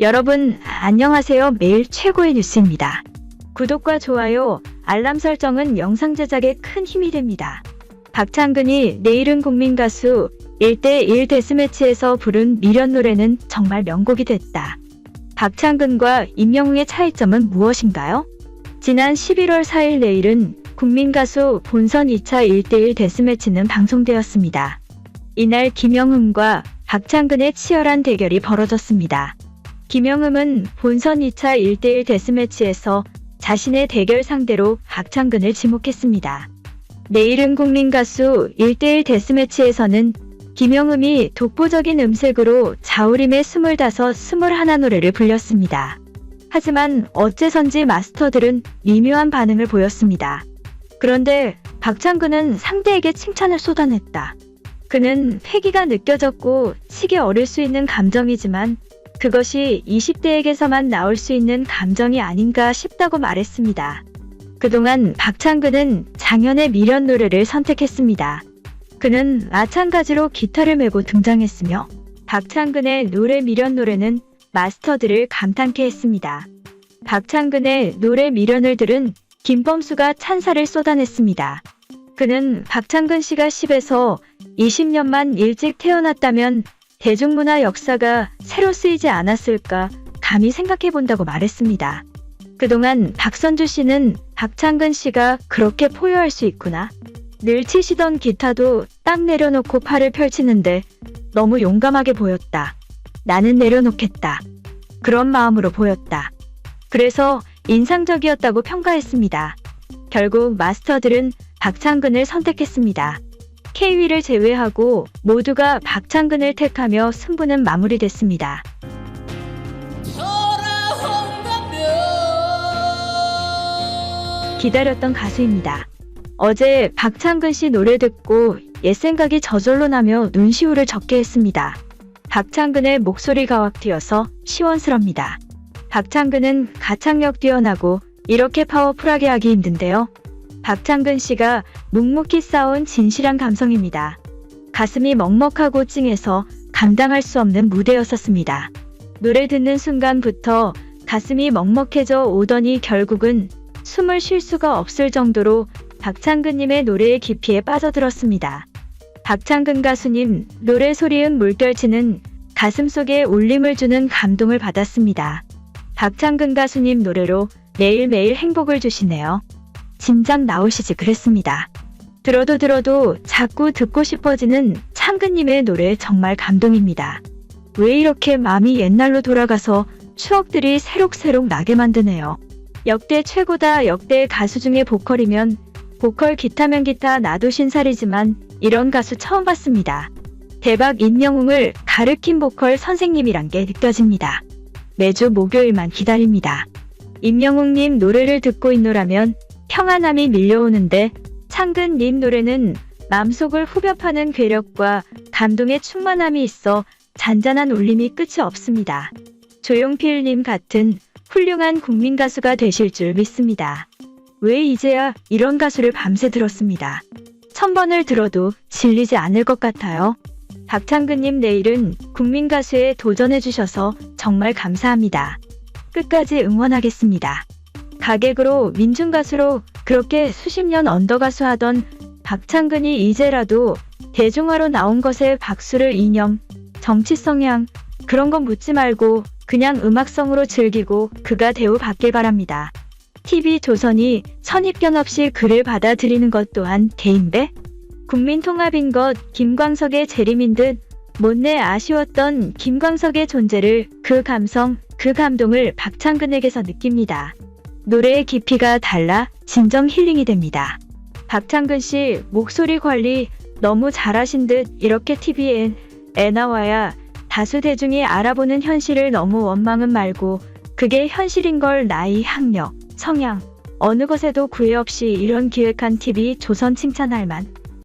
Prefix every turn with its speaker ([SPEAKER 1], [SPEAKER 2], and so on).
[SPEAKER 1] 여러분, 안녕하세요. 매일 최고의 뉴스입니다. 구독과 좋아요, 알람 설정은 영상 제작에 큰 힘이 됩니다. 박창근이 내일은 국민 가수 1대1 데스매치에서 부른 미련 노래는 정말 명곡이 됐다. 박창근과 임영웅의 차이점은 무엇인가요? 지난 11월 4일 내일은 국민 가수 본선 2차 1대1 데스매치는 방송되었습니다. 이날 김영흠과 박창근의 치열한 대결이 벌어졌습니다. 김영흠은 본선 2차 1대1 데스매치에서 자신의 대결 상대로 박창근을 지목했습니다. 내일은 국민 가수 1대1 데스매치에서는 김영흠이 독보적인 음색으로 자우림의 25, 21 노래를 불렸습니다. 하지만 어째선지 마스터들은 미묘한 반응을 보였습니다. 그런데 박창근은 상대에게 칭찬을 쏟아냈다. 그는 패기가 느껴졌고 치기 어릴 수 있는 감정이지만 그것이 20대에게서만 나올 수 있는 감정이 아닌가 싶다고 말했습니다. 그동안 박창근은 장현의 미련 노래를 선택했습니다. 그는 마찬가지로 기타를 메고 등장했으며 박창근의 노래 미련 노래는 마스터들을 감탄케 했습니다. 박창근의 노래 미련을 들은 김범수가 찬사를 쏟아냈습니다. 그는 박창근 씨가 10에서 20년만 일찍 태어났다면 대중문화 역사가 새로 쓰이지 않았을까 감히 생각해 본다고 말했습니다. 그동안 박선주 씨는 박창근 씨가 그렇게 포효할 수 있구나. 늘 치시던 기타도 딱 내려놓고 팔을 펼치는데 너무 용감하게 보였다. 나는 내려놓겠다. 그런 마음으로 보였다. 그래서 인상적이었다고 평가했습니다. 결국 마스터들은 박창근을 선택했습니다. K위를 제외하고 모두가 박창근을 택하며 승부는 마무리됐습니다. 기다렸던 가수입니다. 어제 박창근 씨 노래 듣고 옛 생각이 저절로 나며 눈시울을 적게 했습니다. 박창근의 목소리가 확 튀어서 시원스럽니다. 박창근은 가창력 뛰어나고 이렇게 파워풀하게 하기 힘든데요. 박창근 씨가 묵묵히 쌓아온 진실한 감성입니다. 가슴이 먹먹하고 찡해서 감당할 수 없는 무대였었습니다. 노래 듣는 순간부터 가슴이 먹먹해져 오더니 결국은 숨을 쉴 수가 없을 정도로 박창근님의 노래의 깊이에 빠져들었습니다. 박창근 가수님 노래 소리은 물결치는 가슴 속에 울림을 주는 감동을 받았습니다. 박창근 가수님 노래로 매일매일 행복을 주시네요. 진작 나오시지 그랬습니다. 들어도 들어도 자꾸 듣고 싶어지는 창근님의 노래 정말 감동입니다. 왜 이렇게 마음이 옛날로 돌아가서 추억들이 새록새록 나게 만드네요. 역대 최고다 역대 가수 중에 보컬이면 보컬 기타면 기타 나도 신살이지만 이런 가수 처음 봤습니다. 대박 임영웅을 가르친 보컬 선생님이란 게 느껴집니다. 매주 목요일만 기다립니다. 임영웅님 노래를 듣고 있노라면 평안함이 밀려오는데 창근 님 노래는 마음속을 후벼 파는 괴력과 감동의 충만함이 있어 잔잔한 울림이 끝이 없습니다. 조용필 님 같은 훌륭한 국민 가수가 되실 줄 믿습니다. 왜 이제야 이런 가수를 밤새 들었습니다. 천 번을 들어도 질리지 않을 것 같아요. 박창근님 내일은 국민 가수에 도전해 주셔서 정말 감사합니다. 끝까지 응원하겠습니다. 가객으로 민중 가수로 그렇게 수십 년 언더 가수 하던 박창근이 이제라도 대중화로 나온 것에 박수를 이념, 정치 성향, 그런 건 묻지 말고 그냥 음악성으로 즐기고 그가 대우 받길 바랍니다. TV 조선이 선입견 없이 그를 받아들이는 것 또한 개인배? 국민 통합인 것 김광석의 재림인 듯 못내 아쉬웠던 김광석의 존재를 그 감성, 그 감동을 박창근에게서 느낍니다. 노래의 깊이가 달라 진정 힐링이 됩니다. 박창근 씨 목소리 관리 너무 잘하신 듯 이렇게 TV에 애 나와야 다수 대중이 알아보는 현실을 너무 원망은 말고 그게 현실인 걸 나이, 학력, 성향 어느 것에도 구애 없이 이런 기획한 TV 조선 칭찬할 만